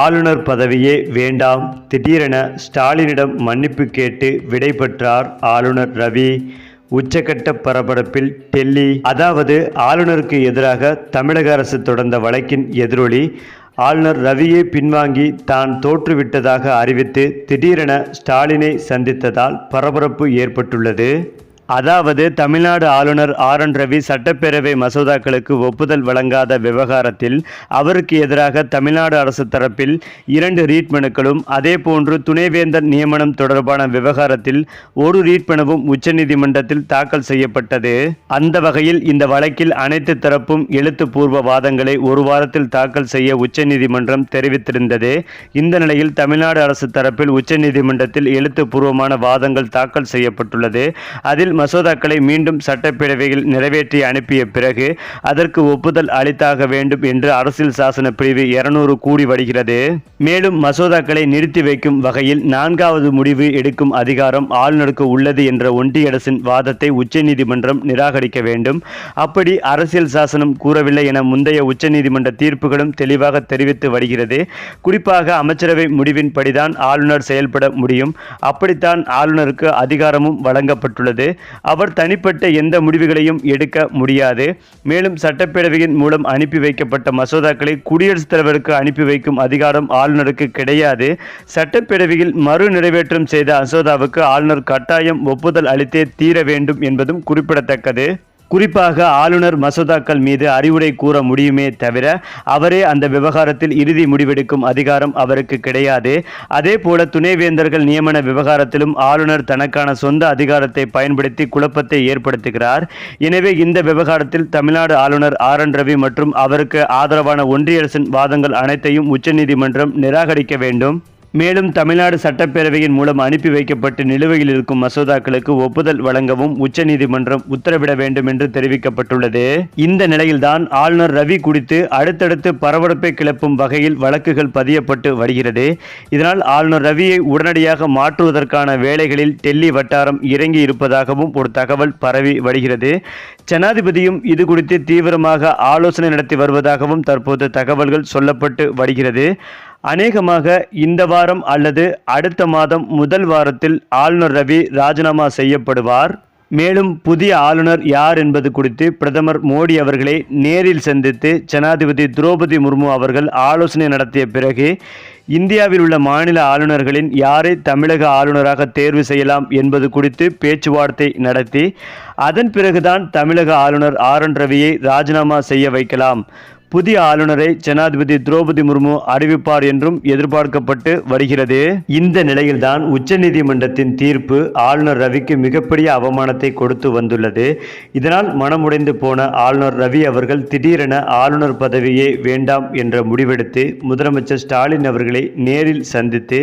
ஆளுநர் பதவியே வேண்டாம். திடீரென ஸ்டாலினிடம் மன்னிப்பு கேட்டு விடைபெற்றார் ஆளுநர் ரவி. உச்சக்கட்ட பரபரப்பில் டெல்லி. அதாவது ஆளுநருக்கு எதிராக தமிழக அரசு தொடர்ந்த வழக்கின் எதிரொலி ஆளுநர் ரவியை பின்வாங்கி தான் தோற்றுவிட்டதாக அறிவித்து திடீரென ஸ்டாலினை சந்தித்ததால் பரபரப்பு ஏற்பட்டுள்ளது. அதாவது தமிழ்நாடு ஆளுநர் ஆர் என் ரவி சட்டப்பேரவை மசோதாக்களுக்கு ஒப்புதல் வழங்காத விவகாரத்தில் அவருக்கு எதிராக தமிழ்நாடு அரசு தரப்பில் இரண்டு ரீட் மனுக்களும் அதேபோன்று துணைவேந்தர் நியமனம் தொடர்பான விவகாரத்தில் ஒரு ரீட் மனுவும் உச்சநீதிமன்றத்தில் தாக்கல் செய்யப்பட்டது. அந்த வகையில் இந்த வழக்கில் அனைத்து தரப்பும் எழுத்துப்பூர்வ வாதங்களை ஒரு வாரத்தில் தாக்கல் செய்ய உச்சநீதிமன்றம் தெரிவித்திருந்தது. இந்த நிலையில் தமிழ்நாடு அரசு தரப்பில் உச்சநீதிமன்றத்தில் எழுத்துப்பூர்வமான வாதங்கள் தாக்கல் செய்யப்பட்டுள்ளது. அதில் மசோதாக்களை மீண்டும் சட்டப்பேரவையில் நிறைவேற்றி அனுப்பிய பிறகு அதற்கு ஒப்புதல் அளித்தாக வேண்டும் என்று அரசியல் சாசன பிரிவு இருநூறு கூடி வருகிறது. மேலும் மசோதாக்களை நிறுத்தி வைக்கும் வகையில் நான்காவது முடிவு எடுக்கும் அதிகாரம் ஆளுநருக்கு உள்ளது என்ற ஒன்றிய அரசின் வாதத்தை உச்சநீதிமன்றம் நிராகரிக்க வேண்டும். அப்படி அரசியல் சாசனம் கூறவில்லை என முந்தைய உச்சநீதிமன்ற தீர்ப்புகளும் தெளிவாக தெரிவித்து வருகிறது. குறிப்பாக அமைச்சரவை முடிவின்படிதான் ஆளுநர் செயல்பட முடியும். அப்படித்தான் ஆளுநருக்கு அதிகாரமும் வழங்கப்பட்டுள்ளது. அவர் தனிப்பட்ட எந்த முடிவுகளையும் எடுக்க முடியாது. மேலும் சட்டப்பேரவையின் மூலம் அனுப்பி வைக்கப்பட்ட மசோதாக்களை குடியரசுத் தலைவருக்கு அனுப்பி வைக்கும் அதிகாரம் ஆளுநருக்கு கிடையாது. சட்டப்பேரவையில் மறு நிறைவேற்றம் செய்த மசோதாவுக்கு ஆளுநர் கட்டாயம் ஒப்புதல் அளித்தே தீர வேண்டும் என்பதும் குறிப்பிடத்தக்கது. குறிப்பாக ஆளுநர் மசோதாக்கள் மீது அறிவுரை கூற முடியுமே தவிர அவரே அந்த விவகாரத்தில் இறுதி முடிவெடுக்கும் அதிகாரம் அவருக்கு கிடையாது. அதே போல துணைவேந்தர்கள் நியமன விவகாரத்திலும் ஆளுநர் தனக்கான சொந்த அதிகாரத்தை பயன்படுத்தி குழப்பத்தை ஏற்படுத்துகிறார். எனவே இந்த விவகாரத்தில் தமிழ்நாடு ஆளுநர் ஆர் என் ரவி மற்றும் அவருக்கு ஆதரவான ஒன்றிய அரசின் வாதங்கள் அனைத்தையும் உச்சநீதிமன்றம் நிராகரிக்க வேண்டும். மேலும் தமிழ்நாடு சட்டப்பேரவையின் மூலம் அனுப்பி வைக்கப்பட்டு நிலுவையில் இருக்கும் மசோதாக்களுக்கு ஒப்புதல் வழங்கவும் உச்சநீதிமன்றம் உத்தரவிட வேண்டும் என்று தெரிவிக்கப்பட்டுள்ளது. இந்த நிலையில்தான் ஆளுநர் ரவி குறித்து அடுத்தடுத்து பரபரப்பை கிளப்பும் வகையில் வழக்குகள் பதியப்பட்டு வருகிறது. இதனால் ஆளுநர் ரவியை உடனடியாக மாற்றுவதற்கான வேலைகளில் டெல்லி வட்டாரம் இறங்கி இருப்பதாகவும் ஒரு தகவல் பரவி வருகிறது. ஜனாதிபதியும் இது குறித்து தீவிரமாக ஆலோசனை நடத்தி வருவதாகவும் தற்போது தகவல்கள் சொல்லப்பட்டு வருகிறது. அநேகமாக இந்த வாரம் அல்லது அடுத்த மாதம் முதல் வாரத்தில் ஆளுநர் ரவி ராஜினாமா செய்யப்படுவார். மேலும் புதிய ஆளுநர் யார் என்பது குறித்து பிரதமர் மோடி அவர்களை நேரில் சந்தித்து ஜனாதிபதி திரௌபதி முர்மு அவர்கள் ஆலோசனை நடத்திய பிறகு இந்தியாவில் உள்ள மாநில ஆளுநர்களின் யாரை தமிழக ஆளுநராக தேர்வு செய்யலாம் என்பது குறித்து பேச்சுவார்த்தை நடத்தி அதன் பிறகுதான் தமிழக ஆளுநர் ஆர் என் ரவியை ராஜினாமா செய்ய வைக்கலாம். புதிய ஆளுநரை ஜனாதிபதி திரௌபதி முர்மு அறிவிப்பார் என்றும் எதிர்பார்க்கப்பட்டு வருகிறது. இந்த நிலையில்தான் உச்சநீதிமன்றத்தின் தீர்ப்பு ஆளுநர் ரவிக்கு மிகப்பெரிய அவமானத்தை கொடுத்து வந்துள்ளது. இதனால் மனமுடைந்து போன ஆளுநர் ரவி அவர்கள் திடீரென ஆளுநர் பதவியே வேண்டாம் என்ற முடிவெடுத்து முதலமைச்சர் ஸ்டாலின் அவர்களை நேரில் சந்தித்து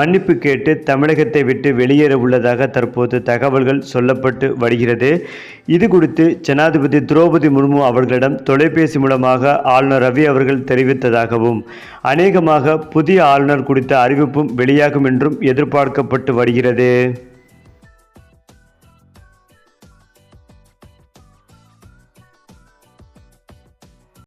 மன்னிப்பு கேட்டு தமிழகத்தை விட்டு வெளியேற உள்ளதாக தற்போது தகவல்கள் சொல்லப்பட்டு வருகிறது. இது குறித்து ஜனாதிபதி திரௌபதி முர்மு அவர்களிடம் தொலைபேசி மூலமாக ஆளுநர் ரவி அவர்கள் தெரிவித்ததாகவும் அநேகமாக புதிய ஆளுநர் குறித்த அறிவிப்பும் வெளியாகும் என்றும் எதிர்பார்க்கப்பட்டு வருகிறது.